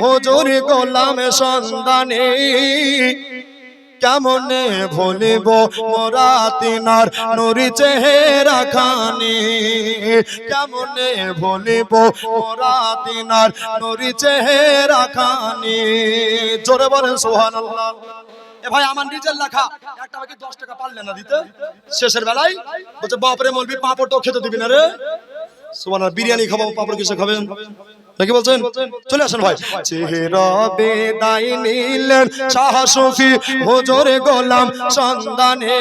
হুজুর গোলাম সন্ধানে, কেমনে ভুলিব মোরা তিনার নুরি চেহারা খানি? কেমনে ভুলিব মোরা তিনার নুরি চেহারা খানি? জোরে বলেন সুবহানাল্লাহ। এ ভাই, আমার নিজের লেখা। একটা দশ টাকা পারলে না দিতে? শেষের বেলায় বলছে, বাপরে, মলবি পাঁপড়টাও খেতে দিবি না রে? সুবহানাল্লাহ, বিরিয়ানি খাব, পাঁপড় কিছু খাবেন? নাকি বলছেন? চলে আসেন ভাই। চেহারা বেদাই নিলেন শাহ সুফি গোলাম সন্ধানে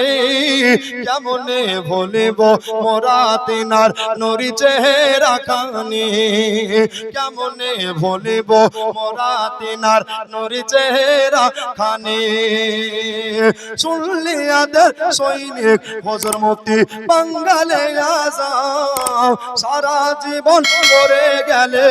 কেমনে ভুলিব মোরা তিনার নুরি চেহারা খানি কেমনে ভুলিব মোরা তিনার নুরি চেহারা খানি শুনলি আদের সৈনিক, হজর মুক্তি বাঙ্গালে আজাম, সারা জীবন করে গেলে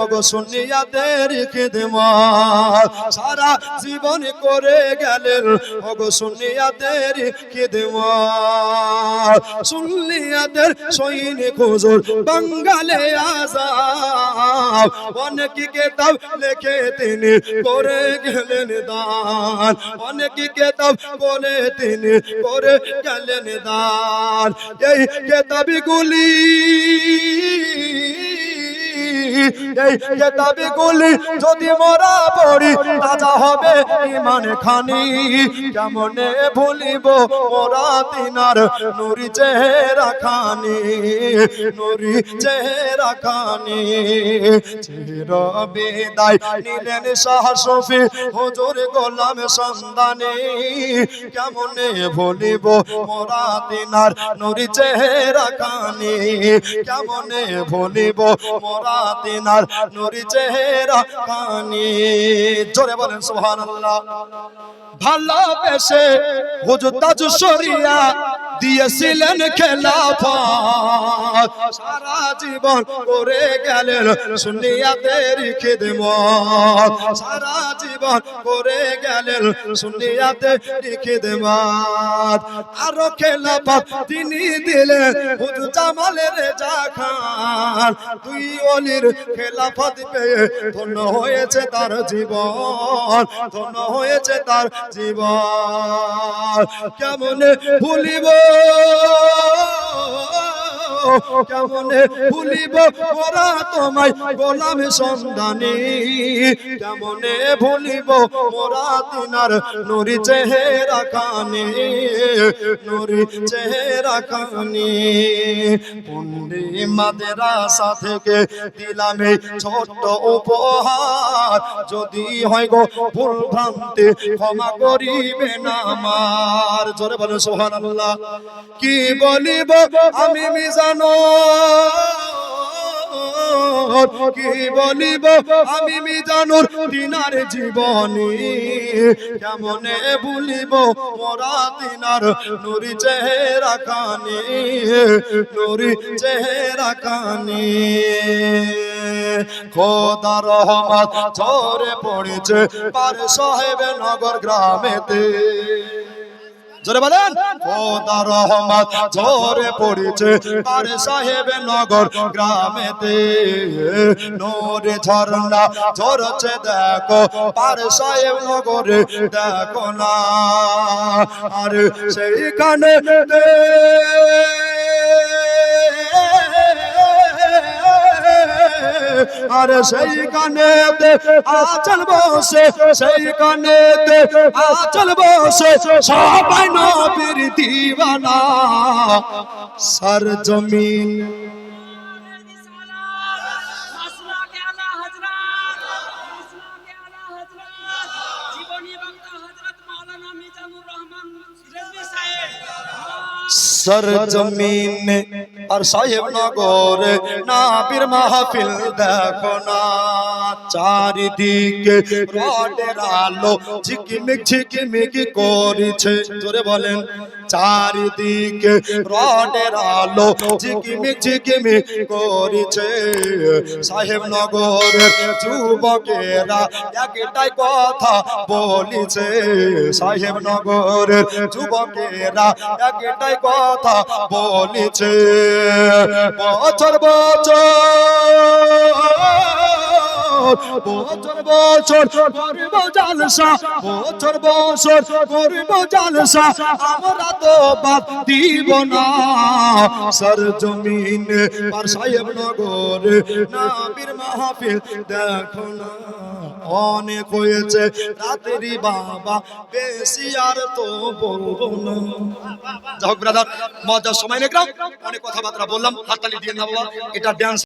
ওগো শুনিয়াদের খিদমত সারা জীবন করে গেলেন। ওগো শুনিয়াদের খিদমত শুনলিয়াদের সৈনিক হুজুর বাঙ্গালে আজাম অনেক কেতাব লেখে তিনি করে গেলেন দান। অনেক কেতাব করে তিনি করে গেলেন দান। এই কেতাবগুলি এই কেতাবি গুলি যদি মোরা পড়ি, তাজা হবে ইমান খানি কেমনে ভুলিব মোরা তিনার নুরি চেহারা খানি, নুরি চেহারা খানি। চির বিদায় নিলেন শাহ শফি, হুজুর গোলাম সন্ধানে। কেমনে ভুলিব মোরা তিনার নুরি চেহারা খানি, কেমনে ভুলিব মোরা তিনার নুরি চেহারা কানি। জোরে বলেন সুবহানাল্লাহ। ভালোবেসে হুজুর তাজু শরিয়া দিয়েছিলেন খেলাফত সারা জীবন করে গেলেন সুন্নিয়াতের খিদমত। সারা জীবন করে গেলেন সুন্নিয়াতের খিদমত। আরও খেলাফত তিনি দিলেন হুজুর জামালের খান দুই অলির খেলাফত পেয়ে ধন্য হয়েছে তার জীবন, ধন্য হয়েছে তার জীবন। কেমনে ভুলিব oh. কেমনে ভুলিব ওরা তোমায়? গোলাম কেমনে ভুলিব তিনার নুরি নুরি ছোট্ট উপহার। যদি হয় গো ভুল ভ্রান্তি, ক্ষমা করিবেন আমার। জোরে বলো সুবহানাল্লাহ। কি বলিব আমি কি বলিব আমি মিজানুর দিনার জীবনী? কেমনে ভুলিব মোরা দিনার নুরি চেহারা খানি নুরি চেহারা খানি খোদা রহমত ঝরে পড়েছে পার সাহেব নগর গ্রামেতে। জোরে বলেন? খোদা রহমত ঝরে পড়েছে আর সাহেব নগর গ্রামেতে। নোরে ঝরনা ঝরছে, দেখো পার সাহেব নগরে, দেখো না আর সেইখানে আর সেইখানে আচল বসে সেইখানে আচল বসে সবাই নবীর দিওয়ানা সর জমিন। মাসলা আর সাহেব নগর নাবির মাহফিল দেখো না। চারিদিকে রডের আলো ঝিকিমিক ঝিকিমিক করেছে। জোরে বলেন, চারিদিকে রডের আলো ঝিকিমিক ঝিকিমিক করেছে। সাহেব নগরের যুবকেরা একটাই কথা বলিছে। সাহেব নগরের যুবকেরা একটাই কথা বলিছে। বছর বছর। বছর বছর করব জালসা, বছর বছর করব জালসা, আমরা তো বাদ দিব না। সর জমিন পার সাহেব নগর, নাবির মাহফিল দেখো না। অনেক হয়েছে, রাতেরই বাবা, বেশি আর তো বলব না। যাই হোক ব্রাদার মজার সময় নিলাম অনেক কথাবার্তা বললাম, হাততালি দিয়ে না বাবা, এটা ড্যান্স